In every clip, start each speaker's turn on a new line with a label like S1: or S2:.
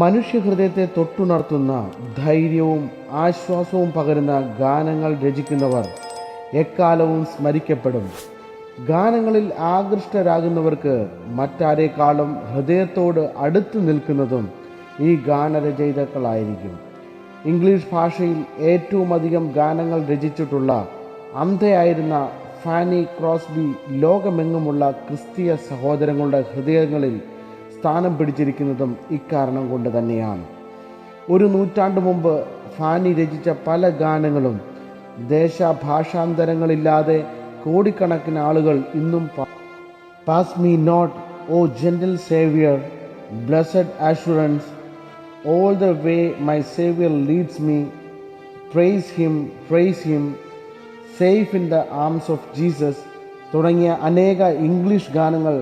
S1: മനുഷ്യഹൃദയത്തെ തൊട്ടുണർത്തുന്ന ധൈര്യവും ആശ്വാസവും പകരുന്ന ഗാനങ്ങൾ രചിക്കുന്നവർ എക്കാലവും സ്മരിക്കപ്പെടും ഗാനങ്ങളിൽ ആകൃഷ്ടരാകുന്നവർക്ക് മറ്റാരേക്കാളും ഹൃദയത്തോട് അടുത്ത് നിൽക്കുന്നതും ഈ ഗാനരചയിതാക്കളായിരിക്കും ഇംഗ്ലീഷ് ഭാഷയിൽ ഏറ്റവും അധികം ഗാനങ്ങൾ രചിച്ചിട്ടുള്ള അന്ധയായിരുന്ന ഫാനി ക്രോസ്ബി ലോകമെങ്ങുമുള്ള ക്രിസ്തീയ സഹോദരങ്ങളുടെ ഹൃദയങ്ങളിൽ സ്ഥാനം പിടിച്ചിരിക്കുന്നതും ഇക്കാരണം കൊണ്ട് തന്നെയാണ് ഒരു നൂറ്റാണ്ട് മുമ്പ് ഫാനി രചിച്ച പല ഗാനങ്ങളും ദേശഭാഷാന്തരങ്ങളില്ലാതെ കോടിക്കണക്കിന് ആളുകൾ ഇന്നും pass me not O gentle saviour blessed assurance all the way my saviour leads me praise him praise him safe in the arms of Jesus തുടങ്ങിയ അനേക ഇംഗ്ലീഷ് ഗാനങ്ങൾ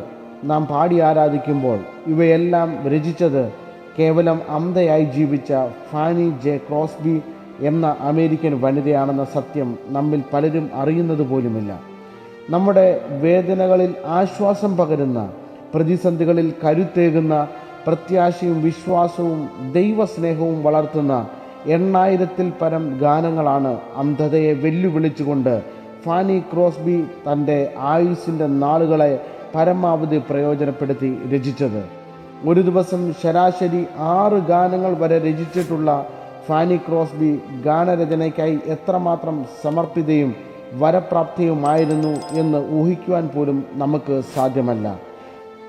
S1: നാം പാടി ആരാധിക്കുമ്പോൾ ഇവയെല്ലാം രചിച്ചത് കേവലം അന്ധയായി ജീവിച്ച ഫാനി ജെ ക്രോസ്ബി എന്ന അമേരിക്കൻ വനിതയാണെന്ന സത്യം നമ്മിൽ പലരും അറിയുന്നത് പോലുമില്ല നമ്മുടെ വേദനകളിൽ ആശ്വാസം പകരുന്ന പ്രതിസന്ധികളിൽ കരുത്തേകുന്ന പ്രത്യാശയും വിശ്വാസവും ദൈവസ്നേഹവും വളർത്തുന്ന എണ്ണായിരത്തിൽ പരം ഗാനങ്ങളാണ് അന്ധതയെ വെല്ലുവിളിച്ചുകൊണ്ട് ഫാനി ക്രോസ്ബി തൻ്റെ ആയുസിൻ്റെ നാളുകളെ പരമാവധി പ്രയോജനപ്പെടുത്തി രചിച്ചത് ഒരു ദിവസം ശരാശരി ആറ് ഗാനങ്ങൾ വരെ രചിച്ചിട്ടുള്ള ഫാനി ക്രോസ്ബി ഗാനരചനയ്ക്കായി എത്രമാത്രം സമർപ്പിതയും വരപ്രാപ്തിയുമായിരുന്നു എന്ന് ഊഹിക്കുവാൻ പോലും നമുക്ക് സാധ്യമല്ല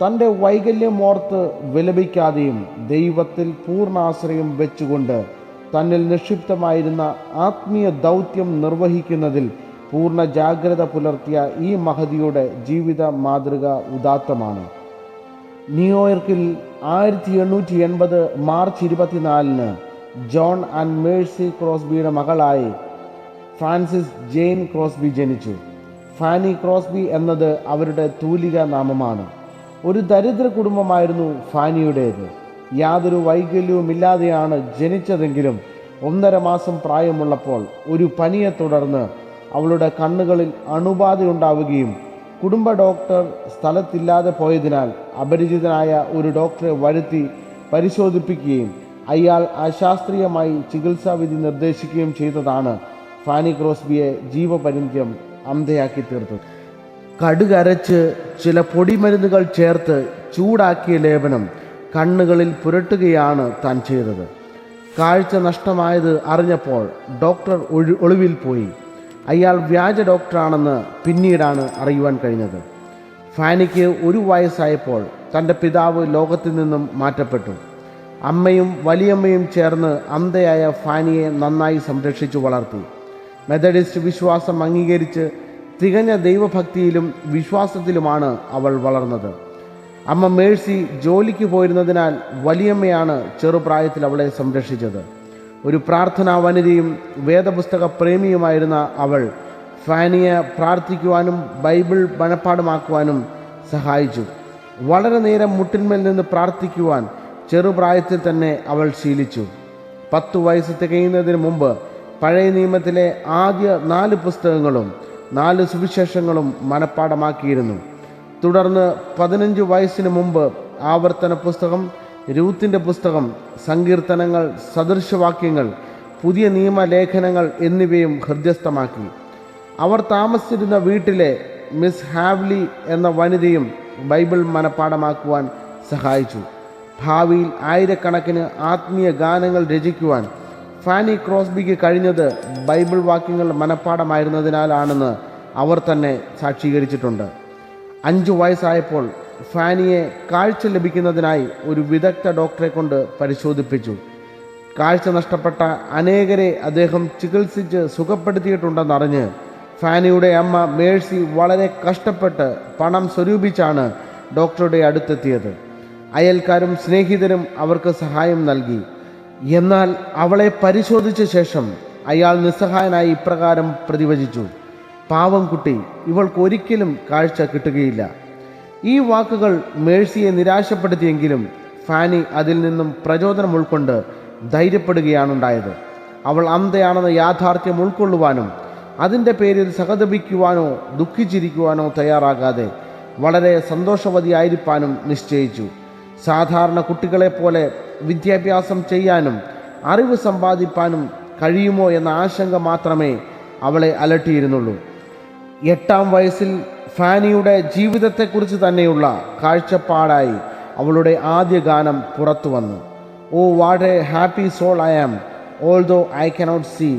S1: തൻ്റെ വൈകല്യമോർത്ത് വിലപിക്കാതെയും ദൈവത്തിൽ പൂർണ്ണാശ്രയം വെച്ചുകൊണ്ട് തന്നിൽ നിക്ഷിപ്തമായിരുന്ന ആത്മീയ ദൗത്യം നിർവഹിക്കുന്നതിൽ പൂർണ്ണ ജാഗ്രത പുലർത്തിയ ഈ മഹതിയുടെ ജീവിത മാതൃക ഉദാത്തമാണ് ന്യൂയോർക്കിൽ ആയിരത്തി എണ്ണൂറ്റി എൺപത് മാർച്ച് ഇരുപത്തിനാലിന് ജോൺ ആൻഡ് മേഴ്സി ക്രോസ്ബിയുടെ മകളായി ഫ്രാൻസിസ് ജെയിൻ ക്രോസ്ബി ജനിച്ചു ഫാനി ക്രോസ്ബി എന്നത് അവരുടെ തൂലിക നാമമാണ് ഒരു ദരിദ്ര കുടുംബമായിരുന്നു ഫാനിയുടേത് യാതൊരു വൈകല്യവുമില്ലാതെയാണ് ജനിച്ചതെങ്കിലും ഒന്നര മാസം പ്രായമുള്ളപ്പോൾ ഒരു പനിയെ തുടർന്ന് അവളുടെ കണ്ണുകളിൽ അണുബാധയുണ്ടാവുകയും കുടുംബ ഡോക്ടർ സ്ഥലത്തില്ലാതെ പോയതിനാൽ അപരിചിതനായ ഒരു ഡോക്ടറെ വരുത്തി പരിശോധിപ്പിക്കുകയും അയാൾ അശാസ്ത്രീയമായി ചികിത്സാവിധി നിർദ്ദേശിക്കുകയും ചെയ്തതാണ് ഫാനി ക്രോസ്ബിയെ ജീവപര്യന്തം അന്ധയാക്കി തീർത്തത് കടുകരച്ച് ചില പൊടിമരുന്നുകൾ ചേർത്ത് ചൂടാക്കിയ ലേപനം കണ്ണുകളിൽ പുരട്ടുകയാണ് താൻ ചെയ്തത് കാഴ്ച നഷ്ടമായത് അറിഞ്ഞപ്പോൾ ഡോക്ടർ ഒളിവിൽ പോയി അയാൾ വ്യാജ ഡോക്ടറാണെന്ന് പിന്നീടാണ് അറിയുവാൻ കഴിഞ്ഞത് ഫാനിക്ക് ഒരു വയസ്സായപ്പോൾ തൻ്റെ പിതാവ് ലോകത്തിൽ നിന്നും മാറ്റപ്പെട്ടു അമ്മയും വലിയമ്മയും ചേർന്ന് അന്ധയായ ഫാനിയെ നന്നായി സംരക്ഷിച്ചു വളർത്തി മെത്തഡിസ്റ്റ് വിശ്വാസം അംഗീകരിച്ച് തികഞ്ഞ ദൈവഭക്തിയിലും വിശ്വാസത്തിലുമാണ് അവൾ വളർന്നത് അമ്മ മേഴ്സി ജോലിക്ക് പോയിരുന്നതിനാൽ വലിയമ്മയാണ് ചെറുപ്രായത്തിൽ അവളെ സംരക്ഷിച്ചത് ഒരു പ്രാർത്ഥനാ വനിതയും വേദപുസ്തക പ്രേമിയുമായിരുന്ന അവൾ ഫാനിയെ പ്രാർത്ഥിക്കുവാനും ബൈബിൾ മനപ്പാടമാക്കുവാനും സഹായിച്ചു വളരെ നേരം മുട്ടിന്മേൽ നിന്ന് പ്രാർത്ഥിക്കുവാൻ ചെറുപ്രായത്തിൽ തന്നെ അവൾ ശീലിച്ചു പത്തു വയസ്സ് തികയുന്നതിന് മുമ്പ് പഴയ നിയമത്തിലെ ആദ്യ നാല് പുസ്തകങ്ങളും നാല് സുവിശേഷങ്ങളും മനഃപ്പാടമാക്കിയിരുന്നു തുടർന്ന് പതിനഞ്ച് വയസ്സിന് മുമ്പ് ആവർത്തന പുസ്തകം രൂത്തിൻ്റെ പുസ്തകം സങ്കീർത്തനങ്ങൾ സദൃശവാക്യങ്ങൾ പുതിയ നിയമലേഖനങ്ങൾ എന്നിവയും ഹൃദ്യസ്ഥമാക്കി അവർ താമസിച്ചിരുന്ന വീട്ടിലെ മിസ് ഹാവ്ലി എന്ന വനിതയും ബൈബിൾ മനഃപ്പാടമാക്കുവാൻ സഹായിച്ചു ഭാവിയിൽ ആയിരക്കണക്കിന് ആത്മീയ ഗാനങ്ങൾ രചിക്കുവാൻ ഫാനി ക്രോസ്ബിക്ക് കഴിഞ്ഞത് ബൈബിൾ വാക്യങ്ങൾ മനഃപ്പാടമായിരുന്നതിനാലാണെന്ന് അവർ തന്നെ സാക്ഷീകരിച്ചിട്ടുണ്ട് അഞ്ചു വയസ്സായപ്പോൾ ഫാനിയെ കാഴ്ച ലഭിക്കുന്നതിനായി ഒരു വിദഗ്ധ ഡോക്ടറെ കൊണ്ട് പരിശോധിപ്പിച്ചു കാഴ്ച നഷ്ടപ്പെട്ട അനേകരെ അദ്ദേഹം ചികിത്സിച്ച് സുഖപ്പെടുത്തിയിട്ടുണ്ടെന്നറിഞ്ഞ് ഫാനിയുടെ അമ്മ മേഴ്സി വളരെ കഷ്ടപ്പെട്ട് പണം സ്വരൂപിച്ചാണ് ഡോക്ടറുടെ അടുത്തെത്തിയത് അയൽക്കാരും സ്നേഹിതരും അവർക്ക് സഹായം നൽകി എന്നാൽ അവളെ പരിശോധിച്ച ശേഷം അയാൾ നിസ്സഹായനായി ഇപ്രകാരം പ്രതിവചിച്ചു പാവം കുട്ടി ഇവൾക്കൊരിക്കലും ഒരിക്കലും കാഴ്ച കിട്ടുകയില്ല ഈ വാക്കുകൾ മേഴ്സിയെ നിരാശപ്പെടുത്തിയെങ്കിലും ഫാനി അതിൽ നിന്നും പ്രചോദനം ഉൾക്കൊണ്ട് ധൈര്യപ്പെടുകയാണുണ്ടായത് അവൾ അന്ധയാണെന്ന യാഥാർത്ഥ്യം ഉൾക്കൊള്ളുവാനും അതിൻ്റെ പേരിൽ സഹതപിക്കുവാനോ ദുഃഖിച്ചിരിക്കുവാനോ തയ്യാറാകാതെ വളരെ സന്തോഷവതിയായിരിക്കാനും നിശ്ചയിച്ചു സാധാരണ കുട്ടികളെപ്പോലെ വിദ്യാഭ്യാസം ചെയ്യാനും അറിവ് സമ്പാദിപ്പാനും കഴിയുമോ എന്ന ആശങ്ക മാത്രമേ അവളെ അലട്ടിയിരുന്നുള്ളൂ എട്ടാം വയസ്സിൽ ഫാനിയുടെ ജീവിതത്തെക്കുറിച്ച് തന്നെയുള്ള കാഴ്ചപ്പാടായി അവളുടെ ആദ്യ ഗാനം പുറത്തു വന്നു O what a happy soul I am although I cannot see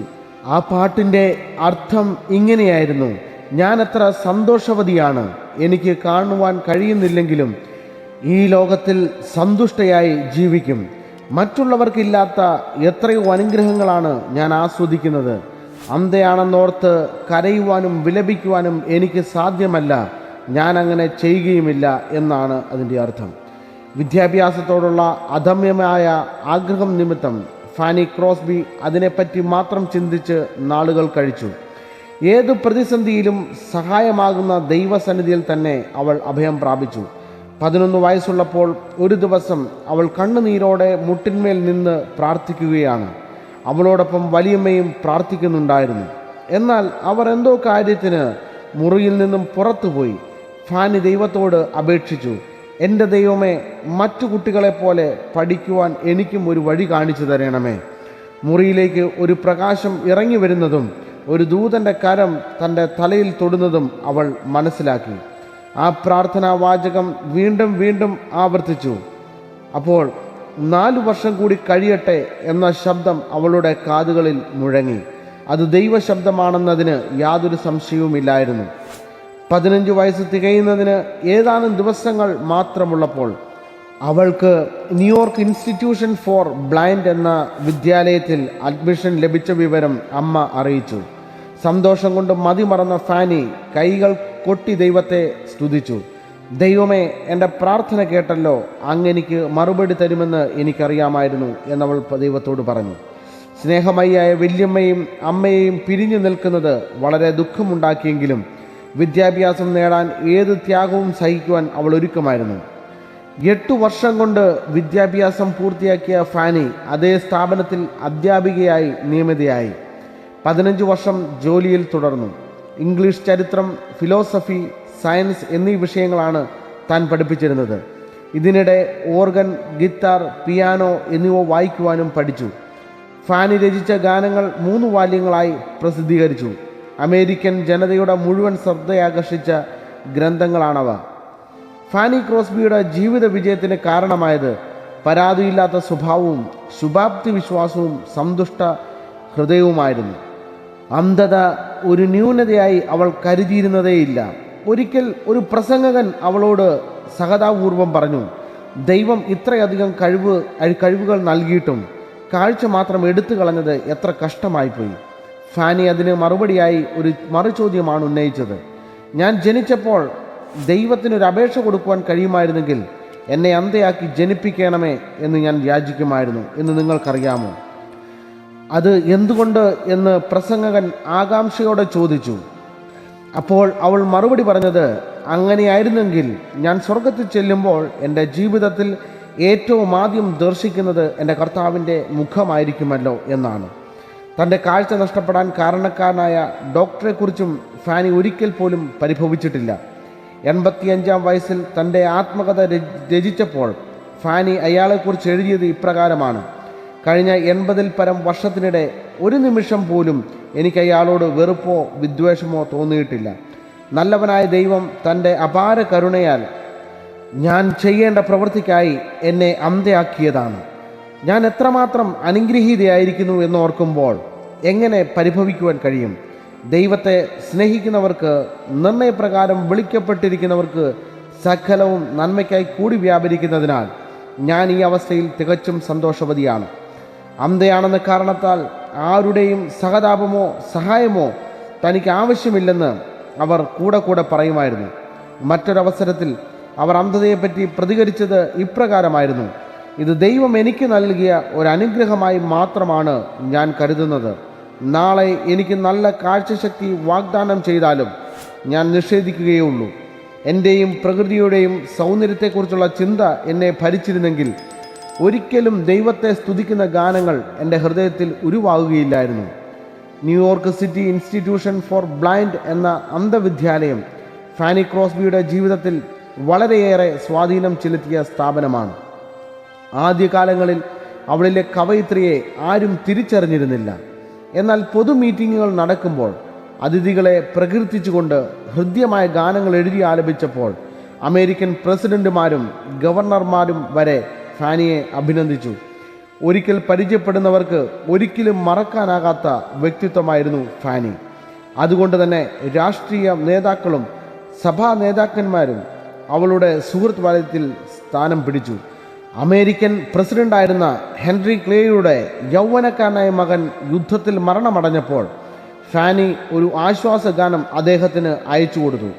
S1: ആ പാട്ടിൻ്റെ അർത്ഥം ഇങ്ങനെയായിരുന്നു ഞാൻ അത്ര സന്തോഷവതിയാണ് എനിക്ക് കാണുവാൻ കഴിയുന്നില്ലെങ്കിലും ഈ ലോകത്തിൽ സന്തുഷ്ടയായി ജീവിക്കും മറ്റുള്ളവർക്കില്ലാത്ത എത്രയോ അനുഗ്രഹങ്ങളാണ് ഞാൻ ആസ്വദിക്കുന്നത് അന്തയാണെന്നോർത്ത് കരയുവാനും വിലപിക്കുവാനും എനിക്ക് സാധ്യമല്ല ഞാൻ അങ്ങനെ ചെയ്യുകയുമില്ല എന്നാണ് അതിൻ്റെ അർത്ഥം വിദ്യാഭ്യാസത്തോടുള്ള അധമ്യമായ ആഗ്രഹം നിമിത്തം ഫാനി ക്രോസ്ബി അതിനെപ്പറ്റി മാത്രം ചിന്തിച്ച് നാളുകൾ കഴിച്ചു ഏതു പ്രതിസന്ധിയിലും സഹായമാകുന്ന ദൈവസന്നിധിയിൽ തന്നെ അവൾ അഭയം പ്രാപിച്ചു പതിനൊന്ന് വയസ്സുള്ളപ്പോൾ ഒരു ദിവസം അവൾ കണ്ണുനീരോടെ മുട്ടിന്മേൽ നിന്ന് പ്രാർത്ഥിക്കുകയാണ് അവളോടൊപ്പം വലിയമ്മയും പ്രാർത്ഥിക്കുന്നുണ്ടായിരുന്നു എന്നാൽ അവർ എന്തോ കാര്യത്തിന് മുറിയിൽ നിന്നും പുറത്തുപോയി ഫാനി ദൈവത്തോട് അപേക്ഷിച്ചു എൻ്റെ ദൈവമേ മറ്റു കുട്ടികളെപ്പോലെ പഠിക്കുവാൻ എനിക്കും ഒരു വഴി കാണിച്ചു തരണമേ മുറിയിലേക്ക് ഒരു പ്രകാശം ഇറങ്ങി വരുന്നതും ഒരു ദൂതൻ്റെ കരം തൻ്റെ തലയിൽ തൊടുന്നതും അവൾ മനസ്സിലാക്കി ആ പ്രാർത്ഥനാ വാചകം വീണ്ടും വീണ്ടും ആവർത്തിച്ചു അപ്പോൾ നാലു വർഷം കൂടി കഴിയട്ടെ എന്ന ശബ്ദം അവളുടെ കാതുകളിൽ മുഴങ്ങി അത് ദൈവശബ്ദമാണെന്നതിന് യാതൊരു സംശയവുമില്ലായിരുന്നു പതിനഞ്ച് വയസ്സ് തികയുന്നതിന് ഏതാനും ദിവസങ്ങൾ മാത്രമുള്ളപ്പോൾ അവൾക്ക് ന്യൂയോർക്ക് ഇൻസ്റ്റിറ്റ്യൂഷൻ ഫോർ ബ്ലൈൻഡ് എന്ന വിദ്യാലയത്തിൽ അഡ്മിഷൻ ലഭിച്ച വിവരം അമ്മ അറിയിച്ചു സന്തോഷം കൊണ്ട് മതിമറന്ന ഫാനി കൈകൾ കൊട്ടി ദൈവത്തെ സ്തുതിച്ചു ദൈവമേ എൻ്റെ പ്രാർത്ഥന കേട്ടല്ലോ അങ്ങെനിക്ക് മറുപടി തരുമെന്ന് എനിക്കറിയാമായിരുന്നു എന്നവൾ ദൈവത്തോട് പറഞ്ഞു സ്നേഹമയ്യായ വല്യമ്മയും അമ്മയെയും പിരിഞ്ഞു നിൽക്കുന്നത് വളരെ ദുഃഖമുണ്ടാക്കിയെങ്കിലും വിദ്യാഭ്യാസം നേടാൻ ഏത് ത്യാഗവും സഹിക്കുവാൻ അവൾ ഒരുക്കമായിരുന്നു എട്ട് വർഷം കൊണ്ട് വിദ്യാഭ്യാസം പൂർത്തിയാക്കിയ ഫാനി അതേ സ്ഥാപനത്തിൽ അധ്യാപികയായി നിയമിതയായി പതിനഞ്ച് വർഷം ജോലിയിൽ തുടർന്നു ഇംഗ്ലീഷ് ചരിത്രം ഫിലോസഫി സയൻസ് എന്നീ വിഷയങ്ങളാണ് താൻ പഠിപ്പിച്ചിരുന്നത് ഇതിനിടെ ഓർഗൻ ഗിത്താർ പിയാനോ എന്നിവ വായിക്കുവാനും പഠിച്ചു ഫാനി രചിച്ച ഗാനങ്ങൾ മൂന്ന് വാല്യങ്ങളായി പ്രസിദ്ധീകരിച്ചു അമേരിക്കൻ ജനതയുടെ മുഴുവൻ ശ്രദ്ധയാകർഷിച്ച ഗ്രന്ഥങ്ങളാണവ ഫാനി ക്രോസ്ബിയുടെ ജീവിത വിജയത്തിന് കാരണമായത് പരാതിയില്ലാത്ത സ്വഭാവവും ശുഭാപ്തി വിശ്വാസവും സന്തുഷ്ട ഹൃദയവുമായിരുന്നു അന്ധത ഒരു ന്യൂനതയായി അവൾ കരുതിയിരുന്നതേയില്ല ഒരിക്കൽ ഒരു പ്രസംഗകൻ അവളോട് സഹതാപൂർവം പറഞ്ഞു ദൈവം ഇത്രയധികം കഴിവ് കഴിവുകൾ നൽകിയിട്ടും കാഴ്ച മാത്രം എടുത്തു കളഞ്ഞത് എത്ര കഷ്ടമായിപ്പോയി ഫാനി അതിന് മറുപടിയായി ഒരു മറുചോദ്യമാണ് ഉന്നയിച്ചത് ഞാൻ ജനിച്ചപ്പോൾ ദൈവത്തിനൊരു അപേക്ഷ കൊടുക്കുവാൻ കഴിയുമായിരുന്നെങ്കിൽ എന്നെ അന്തയാക്കി ജനിപ്പിക്കണമേ എന്ന് ഞാൻ യാചിക്കുമായിരുന്നു എന്ന് നിങ്ങൾക്കറിയാമോ അത് എന്തുകൊണ്ട് എന്ന് പ്രസംഗകൻ ആകാംക്ഷയോടെ ചോദിച്ചു അപ്പോൾ അവൾ മറുപടി പറഞ്ഞത് അങ്ങനെയായിരുന്നെങ്കിൽ ഞാൻ സ്വർഗത്തിൽ ചെല്ലുമ്പോൾ എൻ്റെ ജീവിതത്തിൽ ഏറ്റവും ആദ്യം ദർശിക്കുന്നത് എൻ്റെ കർത്താവിൻ്റെ മുഖമായിരിക്കുമല്ലോ എന്നാണ് തൻ്റെ കാഴ്ച നഷ്ടപ്പെടാൻ കാരണക്കാരനായ ഡോക്ടറെക്കുറിച്ചും ഫാനി ഒരിക്കൽ പോലും പരിഭവിച്ചിട്ടില്ല എൺപത്തിയഞ്ചാം വയസ്സിൽ തൻ്റെ ആത്മകഥ രചിച്ചപ്പോൾ ഫാനി അയാളെക്കുറിച്ച് എഴുതിയത് ഇപ്രകാരമാണ് കഴിഞ്ഞ എൺപതിൽ പരം വർഷത്തിനിടെ ഒരു നിമിഷം പോലും എനിക്ക് അയാളോട് വെറുപ്പോ വിദ്വേഷമോ തോന്നിയിട്ടില്ല നല്ലവനായ ദൈവം തൻ്റെ അപാര കരുണയാൽ ഞാൻ ചെയ്യേണ്ട പ്രവൃത്തിക്കായി എന്നെ അന്തയാക്കിയതാണ് ഞാൻ എത്രമാത്രം അനുഗ്രഹീതയായിരിക്കുന്നു എന്നോർക്കുമ്പോൾ എങ്ങനെ പരിഭവിക്കുവാൻ കഴിയും ദൈവത്തെ സ്നേഹിക്കുന്നവർക്ക് നിർണയപ്രകാരം വിളിക്കപ്പെട്ടിരിക്കുന്നവർക്ക് സകലവും നന്മയ്ക്കായി കൂടി വ്യാപരിക്കുന്നതിനാൽ ഞാൻ ഈ അവസ്ഥയിൽ തികച്ചും സന്തോഷവതിയാണ് അന്ധയാണെന്ന കാരണത്താൽ ആരുടെയും സഹതാപമോ സഹായമോ തനിക്ക് ആവശ്യമില്ലെന്ന് അവർ കൂടെ കൂടെ പറയുമായിരുന്നു മറ്റൊരവസരത്തിൽ അവർ അന്ധതയെപ്പറ്റി പ്രതികരിച്ചത് ഇപ്രകാരമായിരുന്നു ഇത് ദൈവം എനിക്ക് നൽകിയ ഒരു അനുഗ്രഹമായി മാത്രമാണ് ഞാൻ കരുതുന്നത് നാളെ എനിക്ക് നല്ല കാഴ്ചശക്തി വാഗ്ദാനം ചെയ്താലും ഞാൻ നിഷേധിക്കുകയുള്ളൂ എൻ്റെയും പ്രകൃതിയുടെയും സൗന്ദര്യത്തെക്കുറിച്ചുള്ള ചിന്ത എന്നെ ഭരിച്ചിരുന്നെങ്കിൽ ഒരിക്കലും ദൈവത്തെ സ്തുതിക്കുന്ന ഗാനങ്ങൾ എൻ്റെ ഹൃദയത്തിൽ ഉരുവാകുകയില്ലായിരുന്നു New York city institution for blind എന്ന അന്ധവിദ്യാലയം ഫാനി ക്രോസ്ബിയുടെ ജീവിതത്തിൽ വളരെയേറെ സ്വാധീനം ചെലുത്തിയ സ്ഥാപനമാണ് ആദ്യകാലങ്ങളിൽ അവളിലെ കവയിത്രിയെ ആരും തിരിച്ചറിഞ്ഞിരുന്നില്ല എന്നാൽ പൊതു മീറ്റിങ്ങുകൾ നടക്കുമ്പോൾ അതിഥികളെ പ്രകീർത്തിച്ചുകൊണ്ട് ഹൃദ്യമായ ഗാനങ്ങൾ എഴുതി ആലപിച്ചപ്പോൾ അമേരിക്കൻ പ്രസിഡന്റുമാരും ഗവർണർമാരും വരെ ഹാനിയെ അഭിനന്ദിച്ചു ഒരിക്കൽ പരിചയപ്പെടുന്നവർക്ക് ഒരിക്കലും മറക്കാനാകാത്ത വ്യക്തിത്വമായിരുന്നു ഫാനി അതുകൊണ്ട് തന്നെ രാഷ്ട്രീയ നേതാക്കളും സഭാ നേതാക്കന്മാരും അവളുടെ സുഹൃത്ത് വലയത്തിൽ സ്ഥാനം പിടിച്ചു അമേരിക്കൻ പ്രസിഡന്റായിരുന്ന ഹെൻറി ക്ലേയുടെ യൗവനക്കാരനായ മകൻ യുദ്ധത്തിൽ മരണമടഞ്ഞപ്പോൾ ഫാനി ഒരു ആശ്വാസഗാനം അദ്ദേഹത്തിന് അയച്ചു കൊടുത്തു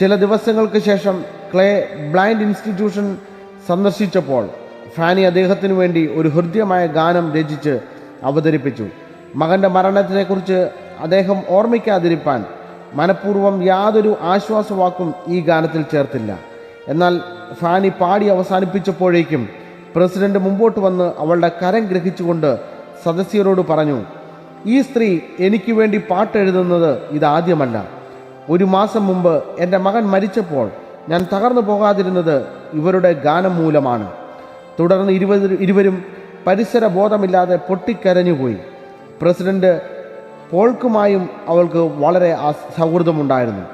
S1: ചില ദിവസങ്ങൾക്ക് ശേഷം ക്ലേ ബ്ലൈൻഡ് ഇൻസ്റ്റിറ്റ്യൂഷൻ സന്ദർശിച്ചപ്പോൾ ഫാനി അദ്ദേഹത്തിന് വേണ്ടി ഒരു ഹൃദ്യമായ ഗാനം രചിച്ച് അവതരിപ്പിച്ചു മകന്റെ മരണത്തിനെക്കുറിച്ച് അദ്ദേഹം ഓർമ്മിക്കാതിരിപ്പാൻ മനഃപൂർവ്വം യാതൊരു ആശ്വാസവാക്കും ഈ ഗാനത്തിൽ ചേർത്തില്ല എന്നാൽ ഫാനി പാടി അവസാനിപ്പിച്ചപ്പോഴേക്കും പ്രസിഡന്റ് മുമ്പോട്ട് വന്ന് അവളുടെ കരം ഗ്രഹിച്ചുകൊണ്ട് സദസ്യരോട് പറഞ്ഞു ഈ സ്ത്രീ എനിക്ക് വേണ്ടി പാട്ടെഴുതുന്നത് ഇതാദ്യമല്ല ഒരു മാസം മുമ്പ് എൻ്റെ മകൻ മരിച്ചപ്പോൾ ഞാൻ തകർന്നു പോകാതിരുന്നത് ഇവരുടെ ഗാനം മൂലമാണ് തുടർന്ന് ഇരുവർ ഇരുവരും പരിസര ബോധമില്ലാതെ പൊട്ടിക്കരഞ്ഞുപോയി പ്രസിഡന്റ് പോൾക്കുമായും അവൾക്ക് വളരെ സൗഹൃദമുണ്ടായിരുന്നു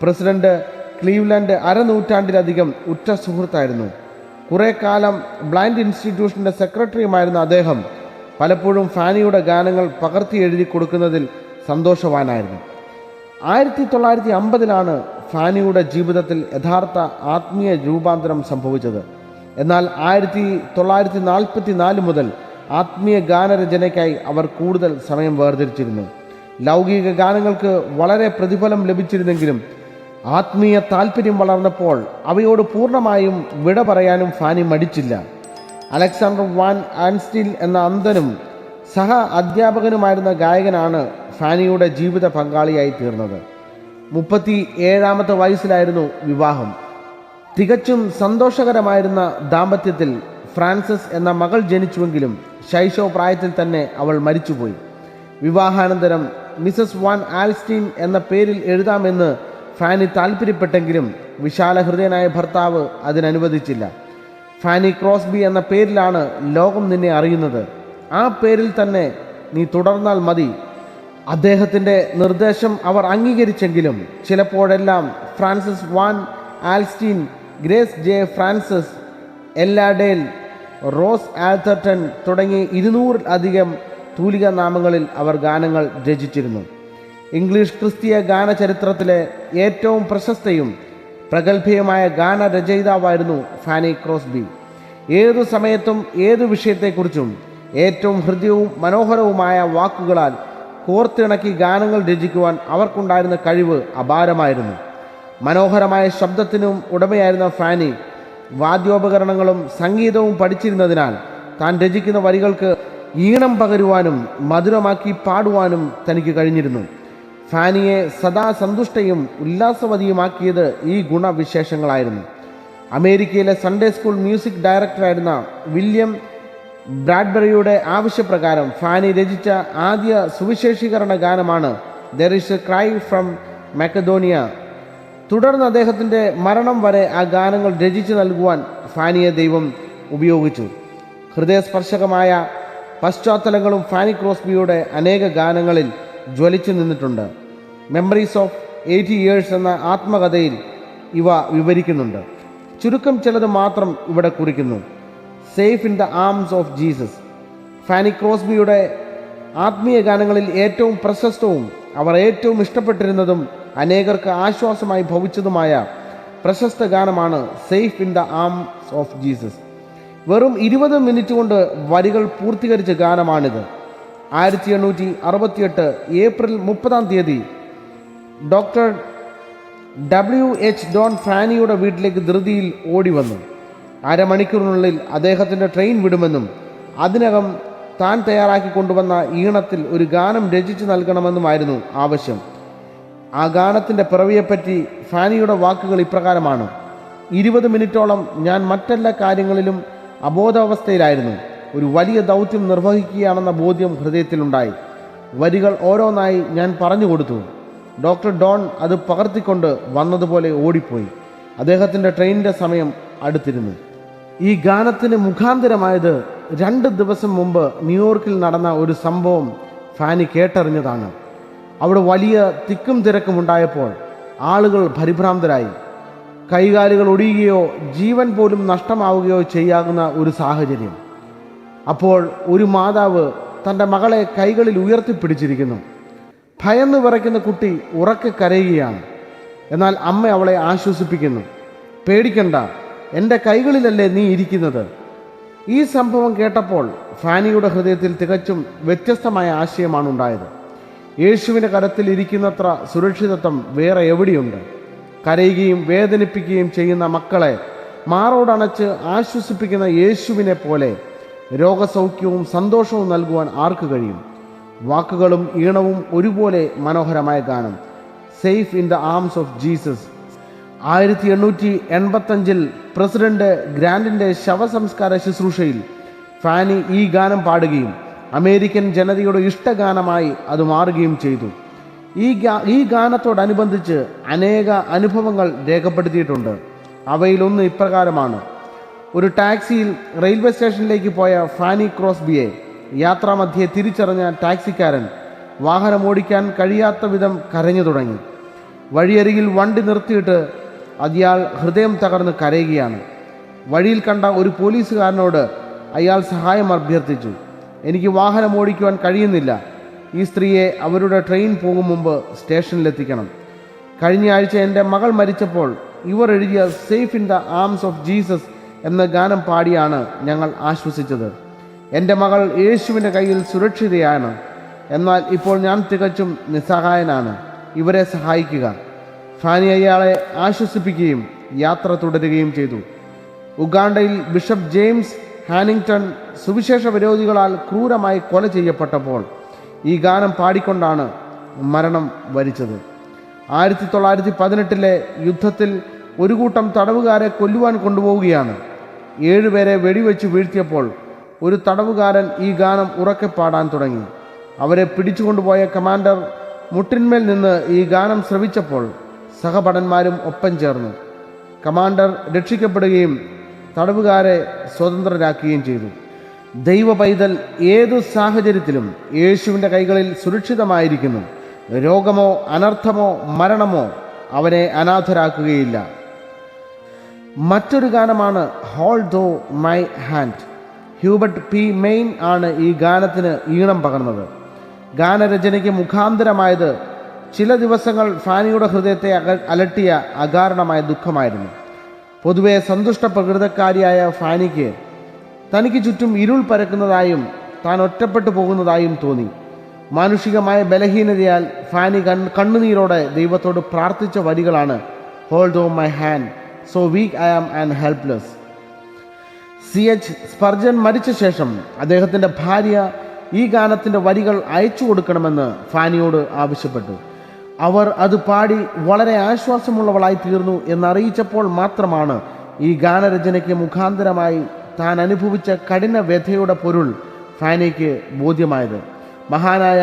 S1: പ്രസിഡന്റ് ക്ലീവ്ലൻഡ് അരനൂറ്റാണ്ടിലധികം ഉറ്റ സുഹൃത്തായിരുന്നു കുറേ കാലം ബ്ലൈൻഡ് ഇൻസ്റ്റിറ്റ്യൂഷൻ്റെ സെക്രട്ടറിയുമായിരുന്ന അദ്ദേഹം പലപ്പോഴും ഫാനിയുടെ ഗാനങ്ങൾ പകർത്തി എഴുതി കൊടുക്കുന്നതിൽ സന്തോഷവാനായിരുന്നു ആയിരത്തി തൊള്ളായിരത്തി അമ്പതിലാണ് ഫാനിയുടെ ജീവിതത്തിൽ യഥാർത്ഥ ആത്മീയ രൂപാന്തരം സംഭവിച്ചത് എന്നാൽ ആയിരത്തി തൊള്ളായിരത്തി നാൽപ്പത്തി നാല് മുതൽ ആത്മീയ ഗാനരചനയ്ക്കായി അവർ കൂടുതൽ സമയം വേർതിരിച്ചിരുന്നു ലൗകിക ഗാനങ്ങൾക്ക് വളരെ പ്രതിഫലം ലഭിച്ചിരുന്നെങ്കിലും ആത്മീയ താല്പര്യം വളർന്നപ്പോൾ അവയോട് പൂർണ്ണമായും വിട പറയാനും ഫാനി മടിച്ചില്ല അലക്സാണ്ടർ വാൻ ആൻസ്റ്റീൽ എന്ന അന്തനും സഹ അധ്യാപകനുമായിരുന്ന ഗായകനാണ് ഫാനിയുടെ ജീവിത പങ്കാളിയായി തീർന്നത് മുപ്പത്തി ഏഴാമത്തെ വയസ്സിലായിരുന്നു വിവാഹം തികച്ചും സന്തോഷകരമായിരുന്ന ദാമ്പത്യത്തിൽ ഫ്രാൻസിസ് എന്ന മകൾ ജനിച്ചുവെങ്കിലും ശൈശവ പ്രായത്തിൽ തന്നെ അവൾ മരിച്ചുപോയി വിവാഹാനന്തരം മിസസ് വാൻ ആൽസ്റ്റീൻ എന്ന പേരിൽ എഴുതാമെന്ന് ഫാനി താൽപ്പര്യപ്പെട്ടെങ്കിലും വിശാല ഹൃദയനായ ഭർത്താവ് അതിനനുവദിച്ചില്ല ഫാനി ക്രോസ്ബി എന്ന പേരിലാണ് ലോകം നിന്നെ അറിയുന്നത് ആ പേരിൽ തന്നെ നീ തുടർന്നാൽ മതി അദ്ദേഹത്തിൻ്റെ നിർദ്ദേശം അവർ അംഗീകരിച്ചെങ്കിലും ചിലപ്പോഴെല്ലാം Frances Van Alstyne Grace J Frances Ella Dale Rose Atherton തുടങ്ങി ഇരുന്നൂറിലധികം തൂലിക നാമങ്ങളിൽ അവർ ഗാനങ്ങൾ രചിച്ചിരുന്നു ഇംഗ്ലീഷ് ക്രിസ്തീയ ഗാനചരിത്രത്തിലെ ഏറ്റവും പ്രശസ്തയും പ്രഗത്ഭയുമായ ഗാനരചയിതാവായിരുന്നു ഫാനി ക്രോസ്ബി ഏതു സമയത്തും ഏതു വിഷയത്തെക്കുറിച്ചും ഏറ്റവും ഹൃദ്യവും മനോഹരവുമായ വാക്കുകളാൽ കോർത്തിണക്കി ഗാനങ്ങൾ രചിക്കുവാൻ അവർക്കുണ്ടായിരുന്ന കഴിവ് അപാരമായിരുന്നു മനോഹരമായ ശബ്ദത്തിനും ഉടമയായിരുന്ന ഫാനി വാദ്യോപകരണങ്ങളും സംഗീതവും പഠിച്ചിരുന്നതിനാൽ താൻ രചിക്കുന്ന വരികൾക്ക് ഈണം പകരുവാനും മധുരമാക്കി പാടുവാനും തനിക്ക് കഴിഞ്ഞിരുന്നു ഫാനിയെ സദാ സന്തുഷ്ടയും ഉല്ലാസവതിയുമാക്കിയത് ഈ ഗുണവിശേഷങ്ങളായിരുന്നു അമേരിക്കയിലെ സൺഡേ സ്കൂൾ മ്യൂസിക് ഡയറക്ടറായിരുന്ന വില്യം ബ്രാഡ്ബറിയുടെ ആവശ്യപ്രകാരം ഫാനി രചിച്ച ആദ്യ സുവിശേഷീകരണ ഗാനമാണ് there is a cry from Macedonia തുടർന്ന് അദ്ദേഹത്തിൻ്റെ മരണം വരെ ആ ഗാനങ്ങൾ രചിച്ചു നൽകുവാൻ ഫാനിയെ ദൈവം ഉപയോഗിച്ചു ഹൃദയസ്പർശകമായ പശ്ചാത്തലങ്ങളും ഫാനി ക്രോസ്ബിയുടെ അനേക ഗാനങ്ങളിൽ ജ്വലിച്ചു നിന്നിട്ടുണ്ട് മെമ്മറീസ് ഓഫ് എയ്റ്റി ഇയേഴ്സ് എന്ന ആത്മകഥയിൽ ഇവ വിവരിക്കുന്നുണ്ട് ചുരുക്കം ചിലത് മാത്രം ഇവിടെ കുറിക്കുന്നു safe in the arms of Jesus Fanny ക്രോസ്ബിയുടെ ആത്മീയ ഗാനങ്ങളിൽ ഏറ്റവും പ്രശസ്തവും അവർ ഏറ്റവും ഇഷ്ടപ്പെട്ടിരുന്നതും അനേകർക്ക് ആശ്വാസമായി ഭവിച്ചതുമായ പ്രശസ്ത ഗാനമാണ് safe in the arms of Jesus വെറും ഇരുപത് മിനിറ്റ് കൊണ്ട് വരികൾ പൂർത്തീകരിച്ച ഗാനമാണിത് ആയിരത്തി എണ്ണൂറ്റി അറുപത്തിയെട്ട് ഏപ്രിൽ മുപ്പതാം തീയതി ഡോക്ടർ ഡബ്ല്യു എച്ച് ഡോൺ ഫാനിയുടെ വീട്ടിലേക്ക് ധൃതിയിൽ ഓടി വന്നു അരമണിക്കൂറിനുള്ളിൽ അദ്ദേഹത്തിൻ്റെ ട്രെയിൻ വിടുമെന്നും അതിനകം താൻ തയ്യാറാക്കി കൊണ്ടുവന്ന ഈണത്തിൽ ഒരു ഗാനം രചിച്ചു നൽകണമെന്നുമായിരുന്നു ആവശ്യം ആ ഗാനത്തിൻ്റെ പിറവിയെപ്പറ്റി ഫാനിയുടെ വാക്കുകൾ ഇപ്രകാരമാണ് ഇരുപത് മിനിറ്റോളം ഞാൻ മറ്റെല്ലാ കാര്യങ്ങളിലും അബോധാവസ്ഥയിലായിരുന്നു ഒരു വലിയ ദൗത്യം നിർവഹിക്കുകയാണെന്ന ബോധ്യം ഹൃദയത്തിലുണ്ടായി വരികൾ ഓരോന്നായി ഞാൻ പറഞ്ഞു കൊടുത്തു ഡോക്ടർ ഡോൺ അത് പകർത്തിക്കൊണ്ട് വന്നതുപോലെ ഓടിപ്പോയി അദ്ദേഹത്തിൻ്റെ ട്രെയിനിൻ്റെ സമയം അടുത്തിരുന്നു ഈ ഗാനത്തിന് മുഖാന്തരമായത് രണ്ട് ദിവസം മുമ്പ് ന്യൂയോർക്കിൽ നടന്ന ഒരു സംഭവം ഫാനി കേട്ടറിഞ്ഞതാണ് അവിടെ വലിയ തിക്കും തിരക്കും ഉണ്ടായപ്പോൾ ആളുകൾ പരിഭ്രാന്തരായി കൈകാലുകൾ ഒടിയുകയോ ജീവൻ പോലും നഷ്ടമാവുകയോ ചെയ്യാകുന്ന ഒരു സാഹചര്യം അപ്പോൾ ഒരു മാതാവ് തൻ്റെ മകളെ കൈകളിൽ ഉയർത്തിപ്പിടിച്ചിരിക്കുന്നു ഭയന്ന് വിറയ്ക്കുന്ന കുട്ടി ഉറക്കെ കരയുകയാണ് എന്നാൽ അമ്മ അവളെ ആശ്വസിപ്പിക്കുന്നു പേടിക്കണ്ട എൻ്റെ കൈകളിലല്ലേ നീ ഇരിക്കുന്നത് ഈ സംഭവം കേട്ടപ്പോൾ ഫാനിയുടെ ഹൃദയത്തിൽ തികച്ചും വ്യത്യസ്തമായ ആശയമാണ് ഉണ്ടായത് യേശുവിൻ്റെ കരത്തിൽ ഇരിക്കുന്നത്ര സുരക്ഷിതത്വം വേറെ എവിടെയുണ്ട് കരയുകയും വേദനിപ്പിക്കുകയും ചെയ്യുന്ന മക്കളെ മാറോടണച്ച് ആശ്വസിപ്പിക്കുന്ന യേശുവിനെ പോലെ രോഗസൗഖ്യവും സന്തോഷവും നൽകുവാൻ ആർക്ക് കഴിയും വാക്കുകളും ഈണവും ഒരുപോലെ മനോഹരമായ ഗാനം safe in the arms of Jesus ആയിരത്തി എണ്ണൂറ്റി എൺപത്തഞ്ചിൽ പ്രസിഡന്റ് ഗ്രാൻഡിൻ്റെ ശവസംസ്കാര ശുശ്രൂഷയിൽ ഫാനി ഈ ഗാനം പാടുകയും അമേരിക്കൻ ജനതയുടെ ഇഷ്ടഗാനമായി അത് മാറുകയും ചെയ്തു ഈ ഈ ഗാനത്തോടനുബന്ധിച്ച് അനേക അനുഭവങ്ങൾ രേഖപ്പെടുത്തിയിട്ടുണ്ട് അവയിലൊന്ന് ഇപ്രകാരമാണ് ഒരു ടാക്സിയിൽ റെയിൽവേ സ്റ്റേഷനിലേക്ക് പോയ ഫാനി ക്രോസ്ബിയെ യാത്രാമധ്യേ തിരിച്ചറിഞ്ഞ ടാക്സിക്കാരൻ വാഹനം ഓടിക്കാൻ കഴിയാത്ത വിധം കരഞ്ഞു തുടങ്ങി വഴിയരികിൽ വണ്ടി നിർത്തിയിട്ട് അയാൾ ഹൃദയം തകർന്ന് കരയുകയാണ് വഴിയിൽ കണ്ട ഒരു പോലീസുകാരനോട് അയാൾ സഹായം അഭ്യർത്ഥിച്ചു എനിക്ക് വാഹനം ഓടിക്കുവാൻ കഴിയുന്നില്ല ഈ സ്ത്രീയെ അവരുടെ ട്രെയിൻ പോകും മുമ്പ് സ്റ്റേഷനിലെത്തിക്കണം കഴിഞ്ഞ ആഴ്ച എൻ്റെ മകൾ മരിച്ചപ്പോൾ ഇവർ എഴുതിയ safe in the arms of Jesus എന്ന ഗാനം പാടിയാണ് ഞങ്ങൾ ആശ്വസിച്ചത് എൻ്റെ മകൾ യേശുവിൻ്റെ കയ്യിൽ സുരക്ഷിതയാണ് എന്നാൽ ഇപ്പോൾ ഞാൻ തികച്ചും നിസ്സഹായനാണ് ഇവരെ സഹായിക്കുക ഫാനി അയാളെ ആശ്വസിപ്പിക്കുകയും യാത്ര തുടരുകയും ചെയ്തു ഉഗാണ്ടയിൽ ബിഷപ്പ് ജെയിംസ് ഹാനിങ്ടൺ സുവിശേഷ വിരോധികളാൽ ക്രൂരമായി കൊല ചെയ്യപ്പെട്ടപ്പോൾ ഈ ഗാനം പാടിക്കൊണ്ടാണ് മരണം വരിച്ചത് ആയിരത്തി തൊള്ളായിരത്തി പതിനെട്ടിലെ യുദ്ധത്തിൽ ഒരു കൂട്ടം തടവുകാരെ കൊല്ലുവാൻ കൊണ്ടുപോവുകയാണ് ഏഴുപേരെ വെടിവെച്ച് വീഴ്ത്തിയപ്പോൾ ഒരു തടവുകാരൻ ഈ ഗാനം ഉറക്കെ പാടാൻ തുടങ്ങി അവരെ പിടിച്ചുകൊണ്ടുപോയ കമാൻഡർ മുട്ടിന്മേൽ നിന്ന് ഈ ഗാനം ശ്രവിച്ചപ്പോൾ സഹപടന്മാരും ഒപ്പം ചേർന്നു കമാൻഡർ രക്ഷിക്കപ്പെടുകയും തടവുകാരെ സ്വതന്ത്രരാക്കുകയും ചെയ്തു ദൈവ പൈതൽ ഏതു സാഹചര്യത്തിലും യേശുവിൻ്റെ കൈകളിൽ സുരക്ഷിതമായിരിക്കുന്നു രോഗമോ അനർത്ഥമോ മരണമോ അവനെ അനാഥരാക്കുകയില്ല മറ്റൊരു ഗാനമാണ് hold thou my hand Hubert P Main ആണ് ഈ ഗാനത്തിന് ഈണം പകർന്നത് ഗാനരചനയ്ക്ക് മുഖാന്തരമായത് ചില ദിവസങ്ങൾ ഫാനിയുടെ ഹൃദയത്തെ അലട്ടിയ അകാരണമായ ദുഃഖമായിരുന്നു പൊതുവെ സന്തുഷ്ട പ്രകൃതക്കാരിയായ ഫാനിക്ക് തനിക്ക് ചുറ്റും ഇരുൾ പരക്കുന്നതായും താൻ ഒറ്റപ്പെട്ടു പോകുന്നതായും തോന്നി മാനുഷികമായ ബലഹീനതയാൽ ഫാനി കൺ കണ്ണുനീരോടെ ദൈവത്തോട് പ്രാർത്ഥിച്ച വരികളാണ് hold O my hand so weak I am and helpless C H Spurgeon മരിച്ച ശേഷം അദ്ദേഹത്തിൻ്റെ ഭാര്യ ഈ ഗാനത്തിൻ്റെ വരികൾ അയച്ചു കൊടുക്കണമെന്ന് ഫാനിയോട് ആവശ്യപ്പെട്ടു അവർ അത് പാടി വളരെ ആശ്വാസമുള്ളവളായി തീർന്നു എന്നറിയിച്ചപ്പോൾ മാത്രമാണ് ഈ ഗാനരചനയ്ക്ക് മുഖാന്തരമായി താൻ അനുഭവിച്ച കഠിന വ്യഥയുടെ പൊരുൾ ഫാനയ്ക്ക് ബോധ്യമായത് മഹാനായ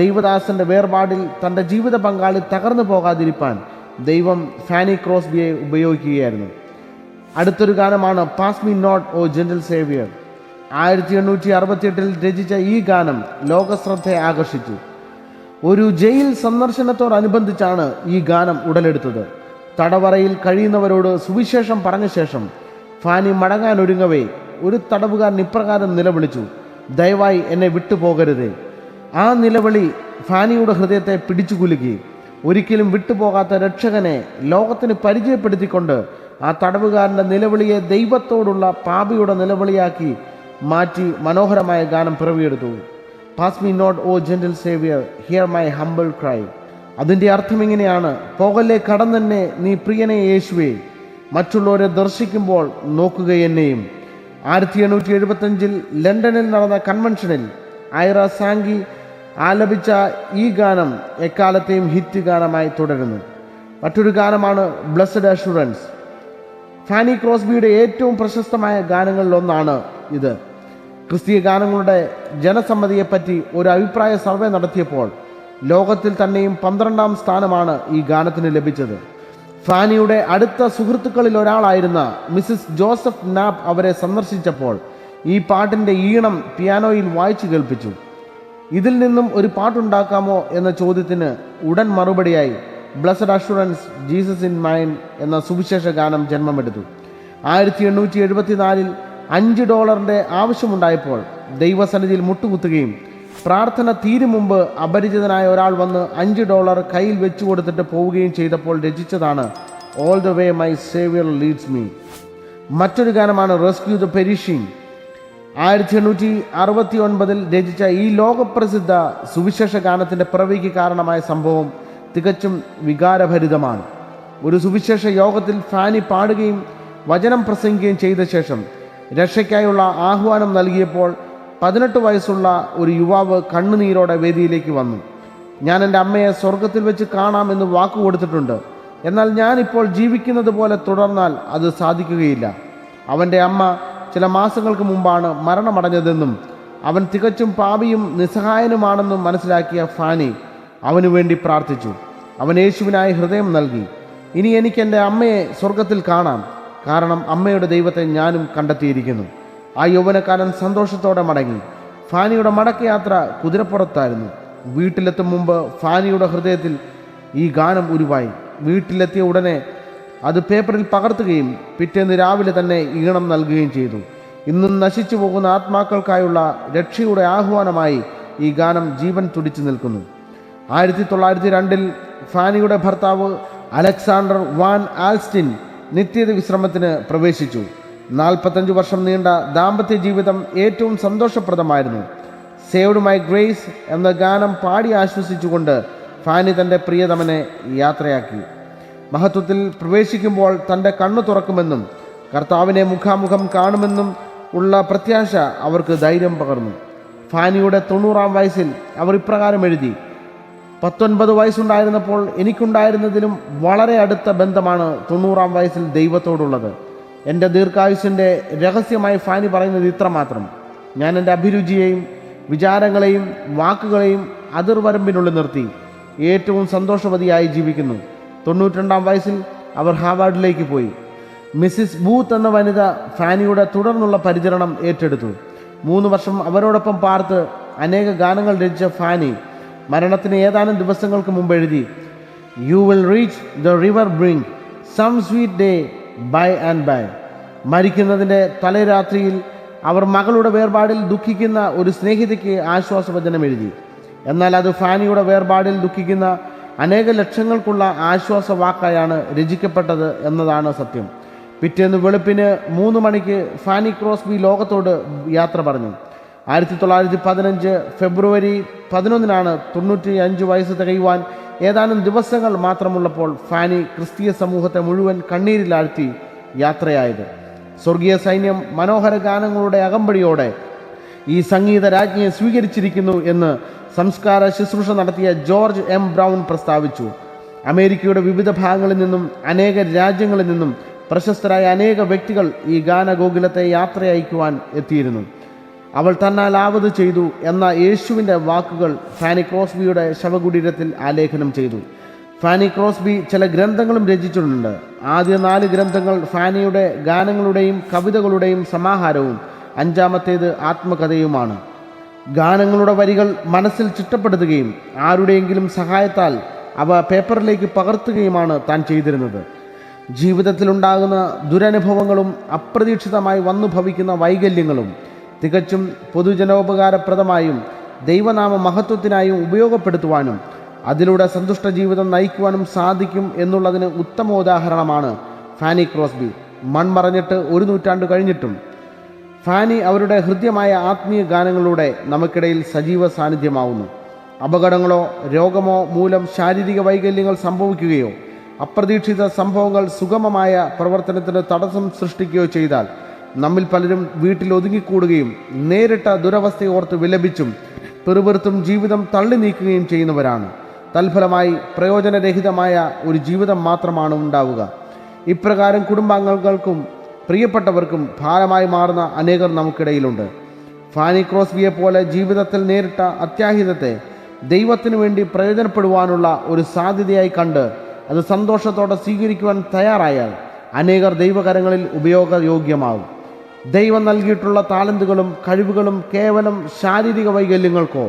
S1: ദൈവദാസന്റെ വേർപാടിൽ തൻ്റെ ജീവിത പങ്കാളി തകർന്നു പോകാതിരിക്കാൻ ദൈവം ഫാനി ക്രോസ്ബിയെ ഉപയോഗിക്കുകയായിരുന്നു അടുത്തൊരു ഗാനമാണ് pass me not O general saviour ആയിരത്തി എണ്ണൂറ്റി അറുപത്തിയെട്ടിൽ രചിച്ച ഈ ഗാനം ലോകശ്രദ്ധയെ ആകർഷിച്ചു ഒരു ജയിൽ സന്ദർശനത്തോടനുബന്ധിച്ചാണ് ഈ ഗാനം ഉടലെടുത്തത് തടവറയിൽ കഴിയുന്നവരോട് സുവിശേഷം പറഞ്ഞ ശേഷം ഫാനി മടങ്ങാൻ ഒരുങ്ങവേ ഒരു തടവുകാരൻ ഇപ്രകാരം നിലവിളിച്ചു ദയവായി എന്നെ വിട്ടുപോകരുതേ ആ നിലവിളി ഫാനിയുടെ ഹൃദയത്തെ പിടിച്ചുകുലുകി ഒരിക്കലും വിട്ടുപോകാത്ത രക്ഷകനെ ലോകത്തിന് പരിചയപ്പെടുത്തിക്കൊണ്ട് ആ തടവുകാരൻ്റെ നിലവിളിയെ ദൈവത്തോടുള്ള പാപിയുടെ നിലവിളിയാക്കി മാറ്റി മനോഹരമായ ഗാനം പിറവിയെടുത്തു pass me not O gentle saviour hear my humble cry അതിൻ്റെ അർത്ഥം ഇങ്ങനെയാണ് പോകല്ലേ കടം തന്നെ നീ പ്രിയനെ യേശുവേ മറ്റുള്ളവരെ ദർശിക്കുമ്പോൾ നോക്കുക എന്നെയും ആയിരത്തി എണ്ണൂറ്റി എഴുപത്തഞ്ചിൽ ലണ്ടനിൽ നടന്ന കൺവെൻഷനിൽ ഐറ സാങ്കി ആലപിച്ച ഈ ഗാനം എക്കാലത്തെയും ഹിറ്റ് ഗാനമായി തുടരുന്നു മറ്റൊരു ഗാനമാണ് ബ്ലസ്ഡ് അഷുറൻസ് ഫാനി ക്രോസ്ബിയുടെ ഏറ്റവും പ്രശസ്തമായ ഗാനങ്ങളിലൊന്നാണ് ഇത് ക്രിസ്തീയ ഗാനങ്ങളുടെ ജനസമ്മതിയെപ്പറ്റി ഒരു അഭിപ്രായ സർവേ നടത്തിയപ്പോൾ ലോകത്തിൽ തന്നെയും പന്ത്രണ്ടാം സ്ഥാനമാണ് ഈ ഗാനത്തിന് ലഭിച്ചത് ഫാനിയുടെ അടുത്ത സുഹൃത്തുക്കളിൽ ഒരാളായിരുന്ന മിസ്സിസ് ജോസഫ് നാബ് അവരെ സന്ദർശിച്ചപ്പോൾ ഈ പാട്ടിൻ്റെ ഈണം പിയാനോയിൽ വായിച്ചു കേൾപ്പിച്ചു ഇതിൽ നിന്നും ഒരു പാട്ടുണ്ടാക്കാമോ എന്ന ചോദ്യത്തിന് ഉടൻ മറുപടിയായി blessed assurance Jesus in mine എന്ന സുവിശേഷ ഗാനം ജന്മമെടുത്തു ആയിരത്തി എണ്ണൂറ്റി എഴുപത്തിനാലിൽ അഞ്ച് ഡോളറിൻ്റെ ആവശ്യമുണ്ടായപ്പോൾ ദൈവസന്നിധിയിൽ മുട്ടുകുത്തുകയും പ്രാർത്ഥന തീരും മുമ്പ് അപരിചിതനായ ഒരാൾ വന്ന് അഞ്ച് ഡോളർ കയ്യിൽ വെച്ചു കൊടുത്തിട്ട് പോവുകയും ചെയ്തപ്പോൾ രചിച്ചതാണ് all the way my saviour leads me മറ്റൊരു ഗാനമാണ് റെസ്ക്യൂ ദ പെരിഷിംഗ് ആയിരത്തി എണ്ണൂറ്റി അറുപത്തി ഒൻപതിൽ രചിച്ച ഈ ലോകപ്രസിദ്ധ സുവിശേഷ ഗാനത്തിൻ്റെ പിറവിക്ക് കാരണമായ സംഭവം തികച്ചും വികാരഭരിതമാണ് ഒരു സുവിശേഷ യോഗത്തിൽ ഫാനി പാടുകയും വചനം പ്രസംഗിക്കുകയും ചെയ്ത ശേഷം രക്ഷയ്ക്കായുള്ള ആഹ്വാനം നൽകിയപ്പോൾ പതിനെട്ട് വയസ്സുള്ള ഒരു യുവാവ് കണ്ണുനീരോടെ വേദിയിലേക്ക് വന്നു ഞാൻ എൻ്റെ അമ്മയെ സ്വർഗത്തിൽ വെച്ച് കാണാമെന്ന് വാക്കു കൊടുത്തിട്ടുണ്ട് എന്നാൽ ഞാനിപ്പോൾ ജീവിക്കുന്നത് പോലെ തുടർന്നാൽ അത് സാധിക്കുകയില്ല അവൻ്റെ അമ്മ ചില മാസങ്ങൾക്ക് മുമ്പാണ് മരണമടഞ്ഞതെന്നും അവൻ തികച്ചും പാപിയും നിസ്സഹായനുമാണെന്നും മനസ്സിലാക്കിയ ഫാനി അവനു വേണ്ടി പ്രാർത്ഥിച്ചു അവൻ യേശുവിനായി ഹൃദയം നൽകി ഇനി എനിക്ക് എൻ്റെ അമ്മയെ സ്വർഗത്തിൽ കാണാം കാരണം അമ്മയുടെ ദൈവത്തെ ഞാനും കണ്ടെത്തിയിരിക്കുന്നു ആ യൗവനക്കാരൻ സന്തോഷത്തോടെ മടങ്ങി ഫാനിയുടെ മടക്കയാത്ര കുതിരപ്പുറത്തായിരുന്നു വീട്ടിലെത്തും മുമ്പ് ഫാനിയുടെ ഹൃദയത്തിൽ ഈ ഗാനം ഉരുവായി വീട്ടിലെത്തിയ ഉടനെ അത് പേപ്പറിൽ പകർത്തുകയും പിറ്റേന്ന് രാവിലെ തന്നെ ഈണം നൽകുകയും ചെയ്തു ഇന്നും നശിച്ചു പോകുന്ന ആത്മാക്കൾക്കായുള്ള രക്ഷയുടെ ആഹ്വാനമായി ഈ ഗാനം ജീവൻ തുടിച്ചു നിൽക്കുന്നു ആയിരത്തി തൊള്ളായിരത്തി രണ്ടിൽ ഫാനിയുടെ ഭർത്താവ് അലക്സാണ്ടർ വാൻ ആൽസ്റ്റിൻ നിത്യത വിശ്രമത്തിന് പ്രവേശിച്ചു നാൽപ്പത്തഞ്ച് വർഷം നീണ്ട ദാമ്പത്യ ജീവിതം ഏറ്റവും സന്തോഷപ്രദമായിരുന്നു സേവ്ഡ് മൈ ഗ്രേസ് എന്ന ഗാനം പാടി ആശ്വസിച്ചുകൊണ്ട് ഫാനി തൻ്റെ പ്രിയതമനെ യാത്രയാക്കി മഹത്വത്തിൽ പ്രവേശിക്കുമ്പോൾ തൻ്റെ കണ്ണു തുറക്കുമെന്നും കർത്താവിനെ മുഖാമുഖം കാണുമെന്നും ഉള്ള പ്രത്യാശ അവർക്ക് ധൈര്യം പകർന്നു ഫാനിയുടെ തൊണ്ണൂറാം വയസ്സിൽ അവർ ഇപ്രകാരം എഴുതി പത്തൊൻപത് വയസ്സുണ്ടായിരുന്നപ്പോൾ എനിക്കുണ്ടായിരുന്നതിലും വളരെ അടുത്ത ബന്ധമാണ് തൊണ്ണൂറാം വയസ്സിൽ ദൈവത്തോടുള്ളത് എൻ്റെ ദീർഘായുസിൻ്റെ രഹസ്യമായി ഫാനി പറയുന്നത് ഇത്രമാത്രം ഞാൻ എൻ്റെ അഭിരുചിയെയും വിചാരങ്ങളെയും വാക്കുകളെയും അതിർവരമ്പിനുള്ളിൽ നിർത്തി ഏറ്റവും സന്തോഷവതിയായി ജീവിക്കുന്നു തൊണ്ണൂറ്റിരണ്ടാം വയസ്സിൽ അവർ ഹാവാർഡിലേക്ക് പോയി മിസ്സിസ് ബൂത്ത് എന്ന വനിത ഫാനിയുടെ തുടർന്നുള്ള പരിചരണം ഏറ്റെടുത്തു മൂന്ന് വർഷം അവരോടൊപ്പം പാർത്ത് അനേക ഗാനങ്ങൾ രചിച്ച ഫാനി മരണത്തിന് ഏതാനും ദിവസങ്ങൾക്ക് മുമ്പ് എഴുതി you will reach the river brink some sweet day by and by മരിക്കുന്നതിൻ്റെ തലേരാത്രിയിൽ അവർ മകളുടെ വേർപാടിൽ ദുഃഖിക്കുന്ന ഒരു സ്നേഹിതയ്ക്ക് ആശ്വാസവചനം എഴുതി എന്നാൽ അത് ഫാനിയുടെ വേർപാടിൽ ദുഃഖിക്കുന്ന അനേക ലക്ഷങ്ങൾക്കുള്ള ആശ്വാസ വാക്കായാണ് രചിക്കപ്പെട്ടത് എന്നതാണ് സത്യം പിറ്റേന്ന് വെളുപ്പിന് മൂന്ന് മണിക്ക് ഫാനി ക്രോസ്ബി ലോകത്തോട് യാത്ര പറഞ്ഞു ആയിരത്തി തൊള്ളായിരത്തി പതിനഞ്ച് ഫെബ്രുവരി പതിനൊന്നിനാണ് തൊണ്ണൂറ്റി അഞ്ച് വയസ്സ് തികയുവാൻ ഏതാനും ദിവസങ്ങൾ മാത്രമുള്ളപ്പോൾ ഫാനി ക്രിസ്തീയ സമൂഹത്തെ മുഴുവൻ കണ്ണീരിലാഴ്ത്തി യാത്രയായത് സ്വർഗീയ സൈന്യം മനോഹര ഗാനങ്ങളുടെ അകമ്പടിയോടെ ഈ സംഗീത രാജ്ഞിയെ സ്വീകരിച്ചിരിക്കുന്നു എന്ന് സംസ്കാര ശുശ്രൂഷ നടത്തിയ ജോർജ് എം ബ്രൗൺ പ്രസ്താവിച്ചു അമേരിക്കയുടെ വിവിധ ഭാഗങ്ങളിൽ നിന്നും അനേക രാജ്യങ്ങളിൽ നിന്നും പ്രശസ്തരായ അനേക വ്യക്തികൾ ഈ ഗാനഗോകുലത്തെ യാത്രയയക്കുവാൻ എത്തിയിരുന്നു അവൾ ആവത് ചെയ്തു എന്ന യേശുവിൻ്റെ വാക്കുകൾ ഫാനി ക്രോസ്ബിയുടെ ശവകുടീരത്തിൽ ആലേഖനം ചെയ്തു ഫാനി ക്രോസ്ബി ചില ഗ്രന്ഥങ്ങളും രചിച്ചിട്ടുണ്ട് ആദ്യ നാല് ഗ്രന്ഥങ്ങൾ ഫാനിയുടെ ഗാനങ്ങളുടെയും കവിതകളുടെയും സമാഹാരവും അഞ്ചാമത്തേത് ആത്മകഥയുമാണ് ഗാനങ്ങളുടെ വരികൾ മനസ്സിൽ ചിട്ടപ്പെടുത്തുകയും ആരുടെയെങ്കിലും സഹായത്താൽ അവ പേപ്പറിലേക്ക് പകർത്തുകയുമാണ് താൻ ചെയ്തിരുന്നത് ജീവിതത്തിലുണ്ടാകുന്ന ദുരനുഭവങ്ങളും അപ്രതീക്ഷിതമായി വന്നു ഭവിക്കുന്ന വൈകല്യങ്ങളും തികച്ചും പൊതുജനോപകാരപ്രദമായും ദൈവനാമ മഹത്വത്തിനായും ഉപയോഗപ്പെടുത്തുവാനും അതിലൂടെ സന്തുഷ്ട ജീവിതം നയിക്കുവാനും സാധിക്കും എന്നുള്ളതിന് ഉത്തമ ഉദാഹരണമാണ് ഫാനി ക്രോസ്ബി മൺമറഞ്ഞിട്ട് ഒരു നൂറ്റാണ്ട് കഴിഞ്ഞിട്ടും ഫാനി അവരുടെ ഹൃദ്യമായ ആത്മീയ ഗാനങ്ങളിലൂടെ നമുക്കിടയിൽ സജീവ സാന്നിധ്യമാവുന്നു അപകടങ്ങളോ രോഗമോ മൂലം ശാരീരിക വൈകല്യങ്ങൾ സംഭവിക്കുകയോ അപ്രതീക്ഷിത സംഭവങ്ങൾ സുഗമമായ പ്രവർത്തനത്തിന് തടസ്സം സൃഷ്ടിക്കുകയോ ചെയ്താൽ നമ്മിൽ പലരും വീട്ടിൽ ഒതുങ്ങിക്കൂടുകയും നേരിട്ട ദുരവസ്ഥയോർത്ത് വിലപിച്ചും പെറുപെറുത്തും ജീവിതം തള്ളി നീക്കുകയും ചെയ്യുന്നവരാണ് തൽഫലമായി പ്രയോജനരഹിതമായ ഒരു ജീവിതം മാത്രമാണ് ഉണ്ടാവുക ഇപ്രകാരം കുടുംബാംഗങ്ങൾക്കും പ്രിയപ്പെട്ടവർക്കും ഭാരമായി മാറുന്ന അനേകർ നമുക്കിടയിലുണ്ട് ഫാനി ക്രോസ്ബിയെ പോലെ ജീവിതത്തിൽ നേരിട്ട അത്യാഹിതത്തെ ദൈവത്തിനു വേണ്ടി പ്രയോജനപ്പെടുവാനുള്ള ഒരു സാധ്യതയായി കണ്ട് അത് സന്തോഷത്തോടെ സ്വീകരിക്കുവാൻ തയ്യാറായാൽ അനേകർ ദൈവകരങ്ങളിൽ ഉപയോഗയോഗ്യമാകും ദൈവം നൽകിയിട്ടുള്ള താലന്തുകളും കഴിവുകളും കേവലം ശാരീരിക വൈകല്യങ്ങൾക്കോ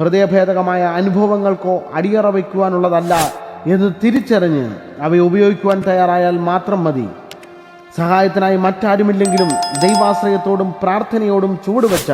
S1: ഹൃദയഭേദകമായ അനുഭവങ്ങൾക്കോ അടിയറ വയ്ക്കുവാനുള്ളതല്ല എന്ന് തിരിച്ചറിഞ്ഞ് അവയെ ഉപയോഗിക്കുവാൻ തയ്യാറായാൽ മാത്രം മതി സഹായത്തിനായി മറ്റാരുമില്ലെങ്കിലും ദൈവാശ്രയത്തോടും പ്രാർത്ഥനയോടും ചുവടുവെച്ച